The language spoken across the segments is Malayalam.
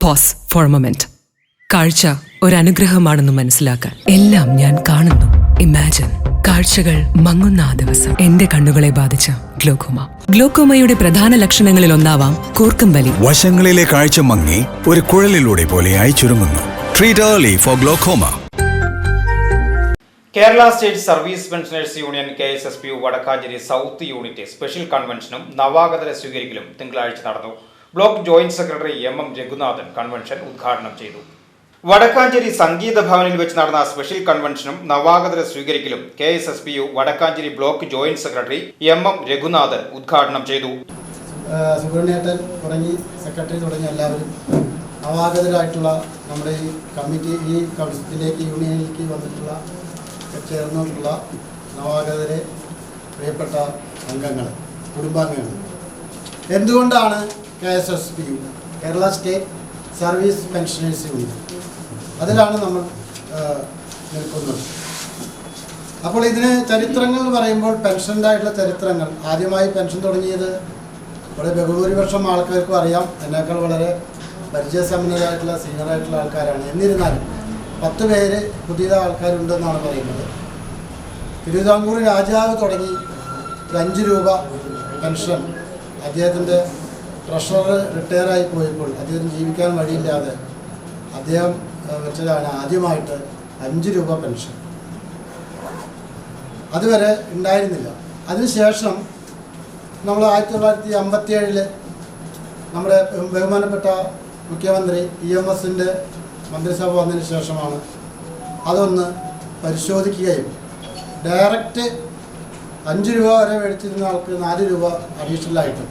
പോസ് ഫോർ മൊമെന്റ് കാഴ്ച അനുഗ്രഹമാണെന്ന് മനസ്സിലാക്കാൻ എല്ലാം ഞാൻ കാണുന്നു. ഇമാജിൻ കാഴ്ചകൾ മങ്ങുന്ന ആ ദിവസം. എന്റെ കണ്ണുകളെ ബാധിച്ച ഗ്ലോക്കോമ. ഗ്ലോക്കോമയുടെ പ്രധാന ലക്ഷണങ്ങളിൽ ഒന്നാവാം കൂർക്കം വലി വശങ്ങളിലെ കാഴ്ച മങ്ങി ഒരു കുഴലിലൂടെ പോലെയായി ചുരുങ്ങുന്നു. Treat early for glaucoma Kerala state service pensioners union K S S P U Vadakkanchery south unit special കൺവെൻഷനും നവാഗതരെ സ്വീകരിക്കലും തിങ്കളാഴ്ച നടന്നു. Block joint secretary M M Raghunathan convention ഉദ്ഘാടനം ചെയ്തു. വടക്കാഞ്ചേരി സംഗീത ഭവനിൽ വെച്ച് നടന്ന സ്പെഷ്യൽ കൺവെൻഷനും നവാഗതരെ സ്വീകരിക്കലും K S S P U Vadakkanchery block joint secretary M M Raghunathan ഉദ്ഘാടനം ചെയ്തു. സുബ്രഹ്മണ്യേട്ടൻ തുടങ്ങി സെക്രട്ടറി തുടങ്ങി എല്ലാവരും. നവാഗതരായിട്ടുള്ള നമ്മുടെ ഈ കമ്മിറ്റി ഈ കൗൺസിലേക്ക് യൂണിയനിലേക്ക് വന്നിട്ടുള്ള ചേർന്നിട്ടുള്ള നവാഗതരെ പ്രിയപ്പെട്ട അംഗങ്ങൾ കുടുംബാംഗങ്ങൾ. എന്തുകൊണ്ടാണ് K S S P union Kerala state service pensioners union. അതിലാണ് നമ്മൾ നിൽക്കുന്നത്. അപ്പോൾ ഇതിന് ചരിത്രങ്ങൾ പറയുമ്പോൾ പെൻഷന്റെ ആയിട്ടുള്ള ചരിത്രങ്ങൾ. ആദ്യമായി പെൻഷൻ തുടങ്ങിയത് വളരെ ബഹുഭൂരിപക്ഷം ആൾക്കാർക്കും അറിയാം. എന്നേക്കാൾ വളരെ പരിചയസമ്പന്നരായിട്ടുള്ള സീനിയറായിട്ടുള്ള ആൾക്കാരാണ്. എന്നിരുന്നാലും പത്ത് പേര് പുതിയ ആൾക്കാരുണ്ടെന്നാണ് പറയുന്നത്. തിരുവിതാംകൂർ രാജാവ് തുടങ്ങി ഒരു അഞ്ച് രൂപ പെൻഷൻ. അദ്ദേഹത്തിന്റെ ട്രഷറർ റിട്ടയറായി പോയപ്പോൾ അദ്ദേഹത്തിന് ജീവിക്കാൻ വഴിയില്ലാതെ അദ്ദേഹം വെച്ചതാണ് ആദ്യമായിട്ട് അഞ്ച് രൂപ പെൻഷൻ അതുവരെ ഉണ്ടായിരുന്നില്ല. അതിനുശേഷം നമ്മൾ ആയിരത്തി തൊള്ളായിരത്തി അമ്പത്തി ഏഴിൽ നമ്മുടെ ബഹുമാനപ്പെട്ട മുഖ്യമന്ത്രി ഇ എം എസിന്റെ മന്ത്രിസഭ വന്നതിന് ശേഷമാണ് അതൊന്ന് പരിശോധിക്കുകയും ഡയറക്റ്റ് അഞ്ച് രൂപ വരെ മേടിച്ചിരുന്ന ആൾക്ക് നാല് രൂപ അഡീഷണലായിട്ടും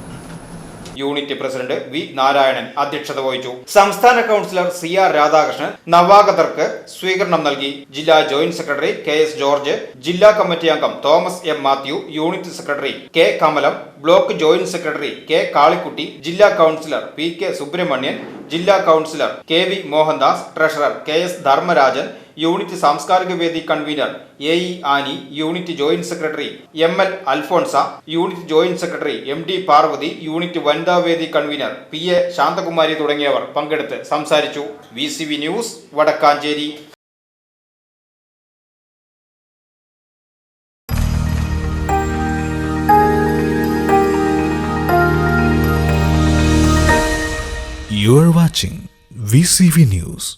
യൂണിറ്റ് പ്രസിഡന്റ് വി നാരായണൻ അധ്യക്ഷത വഹിച്ചു. സംസ്ഥാന കൗൺസിലർ സി ആർ രാധാകൃഷ്ണൻ നവാഗതർക്ക് സ്വീകരണം നൽകി. ജില്ലാ joint secretary K S George ജില്ലാ കമ്മിറ്റി അംഗം Thomas M Mathew unit secretary K Kamalam block joint secretary K Kalikutty ജില്ലാ കൗൺസിലർ പി കെ സുബ്രഹ്മണ്യൻ ജില്ലാ councillor K V Mohandas treasurer K S Dharmarajan unit സാംസ്കാരിക വേദി convener A E Annie unit joint secretary M L Alphonsa unit joint secretary M D Parvathi unit വനിതാ വേദി കൺവീനർ പി എ ശാന്തകുമാരി തുടങ്ങിയവർ പങ്കെടുത്ത് സംസാരിച്ചു V news Vadakkanchery You are watching VCV News.